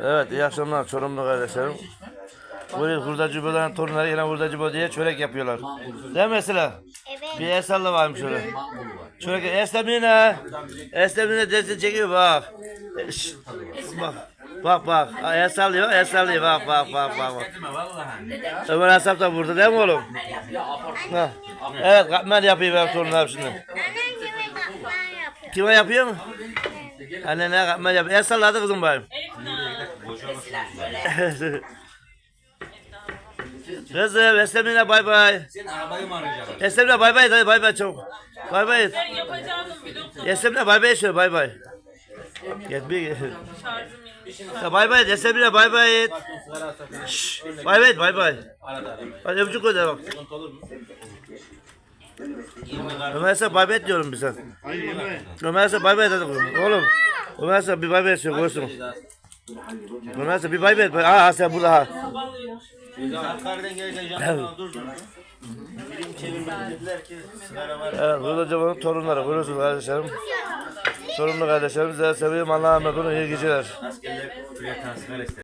Evet iyi akşamlar Çorumlu kardeşlerim. Böyle hurdacı bölen torunları yine hurdacı bö diye çörek yapıyorlar. Değil mi mesela? Evet. Bir el salla varmış öyle. Çörek eslemine. Eslemine desi çekiyor bak. Bak. Bak bak. El sallıyor, el sallıyor. Bak bak bak bak. bak. Ömer Asap da burada değil mi oğlum? Ha. Evet, katmer yapıyor benim torunlarım şimdi. Kime yapıyor mu? Anne ne katmer yapıyor? El salladı kızım bayım. Kızım Eslemine bay bay. Sen arabayı mı arayacaksın? Eslemine bay bay hadi bay bay çabuk. Bay bay. Ben yapacağım vlog Eslemine bay bay söyle bay bay. İnmiş. Ya bay bay Eslemine bay bay. Şşş, Bay bay bay bay. Hadi öpücük koy bak. Ömer'se bay bay diyorum bize. Ömer'se bay bay dedim oğlum. Ömer'se bir bay bay söyle koysun. Ömer'se bir bay bay. Aa sen burada ha. Evet, burada Cemal'in torunları. Buyursunuz kardeşlerim. Torunlu kardeşlerim. Size seviyorum. Allah'a emanet olun. İyi geceler.